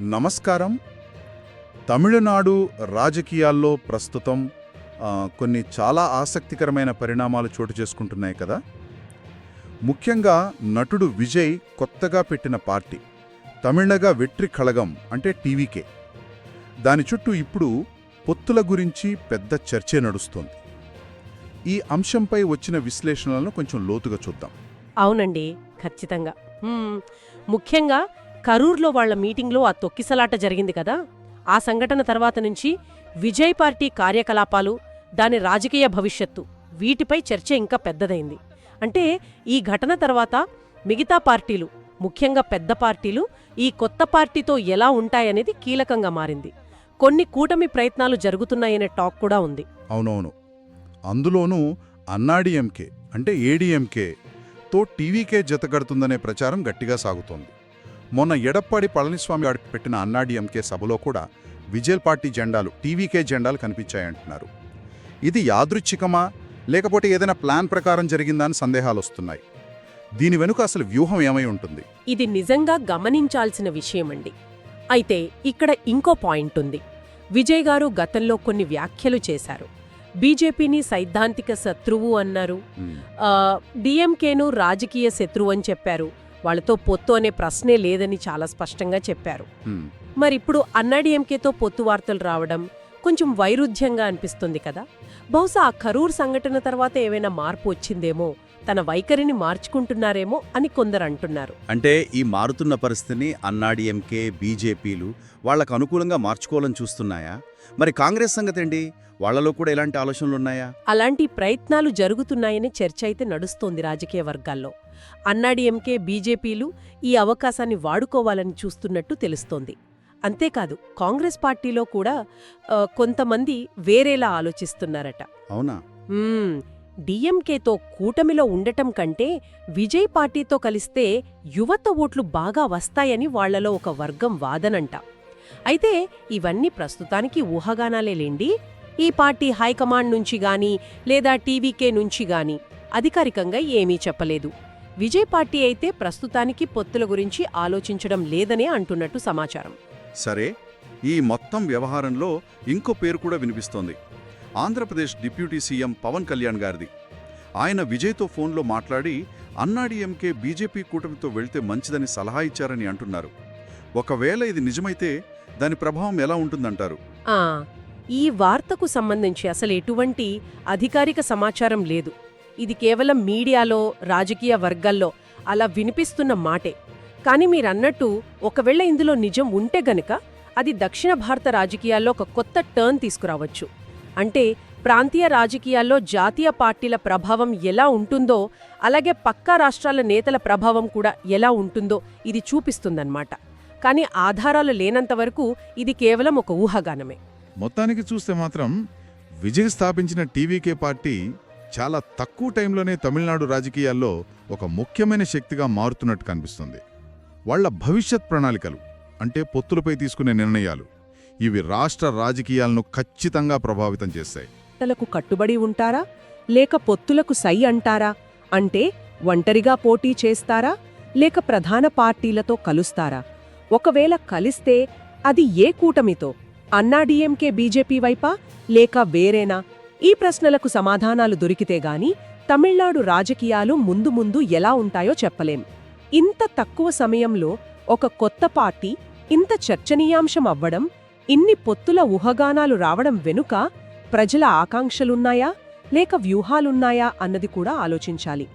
నమస్కారం. తమిళనాడు రాజకీయాల్లో ప్రస్తుతం కొన్ని చాలా ఆసక్తికరమైన పరిణామాలు చోటు చేసుకుంటున్నాయి కదా. ముఖ్యంగా నటుడు విజయ్ కొత్తగా పెట్టిన పార్టీ తమిళగా వెట్రి కళగం అంటే టీవీకే. దాని చుట్టూ ఇప్పుడు పొత్తుల గురించి పెద్ద చర్చే నడుస్తోంది. ఈ అంశంపై వచ్చిన విశ్లేషణలను కొంచెం లోతుగా చూద్దాం. అవునండి ఖచ్చితంగా. ముఖ్యంగా కరూర్లో వాళ్ళ మీటింగ్లో ఆ తొక్కిసలాట జరిగింది కదా. ఆ సంఘటన తర్వాత నుంచి విజయ్ పార్టీ కార్యకలాపాలు దాని రాజకీయ భవిష్యత్తు వీటిపై చర్చ ఇంకా పెద్దదైంది. అంటే ఈ ఘటన తర్వాత మిగతా పార్టీలు ముఖ్యంగా పెద్ద పార్టీలు ఈ కొత్త పార్టీతో ఎలా ఉంటాయనేది కీలకంగా మారింది. కొన్ని కూటమి ప్రయత్నాలు జరుగుతున్నాయనే టాక్ కూడా ఉంది. అవునవును. అందులోనూ అన్నాడీఎంకే అంటే ఏడీఎంకే తో టీవీకే జతగడుతుందనే ప్రచారం గట్టిగా సాగుతోంది. మొన్న ఎడప్పాడి పళనిస్వామి గారు పెట్టిన అన్నాడీఎంకే సభలో కూడా విజయల్ పార్టీ జెండాలు టీవీకే జెండాలు కనిపించాయంటున్నారు. ఇది యాదృచ్ఛికమా? లేకపోతే ఏదైనా ప్లాన్ ప్రకారం జరిగిందా అని సందేహాలు వస్తున్నాయి దీని వెనుక అసలు వ్యూహం ఏమై ఉంటుంది? ఇది నిజంగా గమనించాల్సిన విషయమండి. అయితే ఇక్కడ ఇంకో పాయింట్ ఉంది. విజయ్ గారు గతంలో కొన్ని వ్యాఖ్యలు చేశారు. బీజేపీని సైద్ధాంతిక శత్రువు అన్నారు. డిఎంకేను రాజకీయ శత్రువు అని చెప్పారు. వాళ్ళతో పొత్తు అనే ప్రశ్నే లేదని చాలా స్పష్టంగా చెప్పారు. మరిప్పుడు అన్నాడీఎంకేతో పొత్తు వార్తలు రావడం కొంచెం వైరుధ్యంగా అనిపిస్తుంది కదా? బహుశా ఆ కరూర్ సంఘటన తర్వాత ఏవైనా మార్పు వచ్చిందేమో తన వైఖరిని మార్చుకుంటున్నారేమో అని కొందరు అంటున్నారు. అంటే ఈ మారుతున్న పరిస్థితిని అన్నాడీఎంకే బీజేపీలు వాళ్ళకు అనుకూలంగా మార్చుకోవాలని చూస్తున్నాయా? మరి కాంగ్రెస్ సంగతేంటి? వాళ్ళలో కూడా ఎలాంటి ఆలోచనలున్నాయా అలాంటి ప్రయత్నాలు జరుగుతున్నాయనే చర్చ అయితే నడుస్తోంది రాజకీయ వర్గాల్లో. అన్నాడీఎంకే బీజేపీలు ఈ అవకాశాన్ని వాడుకోవాలని చూస్తున్నట్టు తెలుస్తోంది. అంతేకాదు కాంగ్రెస్ పార్టీలో కూడా కొంతమంది వేరేలా ఆలోచిస్తున్నారట. అవునా? డిఎంకేతో కూటమిలో ఉండటం కంటే విజయ్ పార్టీతో కలిస్తే యువత ఓట్లు బాగా వస్తాయని వాళ్ళలో ఒక వర్గం వాదనంట. అయితే ఇవన్నీ ప్రస్తుతానికి ఊహాగానాలేలేండి ఈ పార్టీ హైకమాండ్ నుంచి గాని లేదా టీవీకే నుంచి గాని అధికారికంగా ఏమీ చెప్పలేదు. విజయ్ పార్టీ అయితే ప్రస్తుతానికి పొత్తుల గురించి ఆలోచించడం లేదనే అంటున్నట్టు సమాచారం. సరే ఈ మొత్తం వ్యవహారంలో ఇంకో పేరు కూడా వినిపిస్తోంది. ఆంధ్రప్రదేశ్ డిప్యూటీ సీఎం పవన్ కళ్యాణ్ గారిది. ఆయన విజయ్తో ఫోన్లో మాట్లాడి అన్నాడీఎంకే బీజేపీ కూటమితో వెళ్తే మంచిదని సలహా ఇచ్చారని అంటున్నారు. ఒకవేళ ఇది నిజమైతే దాని ప్రభావం ఎలా ఉంటుందంటారు? ఈ వార్తకు సంబంధించి అసలు ఎటువంటి అధికారిక సమాచారం లేదు. ఇది కేవలం మీడియాలో రాజకీయ వర్గాల్లో అలా వినిపిస్తున్న మాటే. కానీ మీరన్నట్టు ఒకవేళ ఇందులో నిజం ఉంటే గనక అది దక్షిణ భారత రాజకీయాల్లో ఒక కొత్త టర్న్ తీసుకురావచ్చు. అంటే ప్రాంతీయ రాజకీయాల్లో జాతీయ పార్టీల ప్రభావం ఎలా ఉంటుందో అలాగే పక్కా రాష్ట్రాల నేతల ప్రభావం కూడా ఎలా ఉంటుందో ఇది చూపిస్తుందన్నమాట. కానీ ఆధారాలు లేనంత వరకు ఇది కేవలం ఒక ఊహాగానమే. మొత్తానికి చూస్తే మాత్రం విజయ్ స్థాపించిన టీవీకే పార్టీ చాలా తక్కువ టైంలోనే తమిళనాడు రాజకీయాల్లో ఒక ముఖ్యమైన శక్తిగా మారుతున్నట్టు కనిపిస్తుంది. వాళ్ళ భవిష్యత్ ప్రణాళికలు అంటే పొత్తులపై తీసుకునే నిర్ణయాలు ఇవి రాష్ట్ర రాజకీయాలను ఖచ్చితంగా ప్రభావితం చేస్తాయి. పొత్తులకు కట్టుబడి ఉంటారా? లేక పొత్తులకు సై అంటారా? అంటే ఒంటరిగా పోటీ చేస్తారా? లేక ప్రధాన పార్టీలతో కలుస్తారా? ఒకవేళ కలిస్తే అది ఏ కూటమితో? అన్నాడీఎంకే బీజేపీ వైపా? లేక వేరేనా? ఈ ప్రశ్నలకు సమాధానాలు దొరికితే గాని తమిళనాడు రాజకీయాలు ముందు ముందు ఎలా ఉంటాయో చెప్పలేం. ఇంత తక్కువ సమయంలో ఒక కొత్త పార్టీ ఇంత చర్చనీయాంశం అవ్వడం ఇన్ని పొత్తుల ఊహగానాలు రావడం వెనుక ప్రజల ఆకాంక్షలున్నాయా లేక వ్యూహాలున్నాయా అన్నది కూడా ఆలోచించాలి.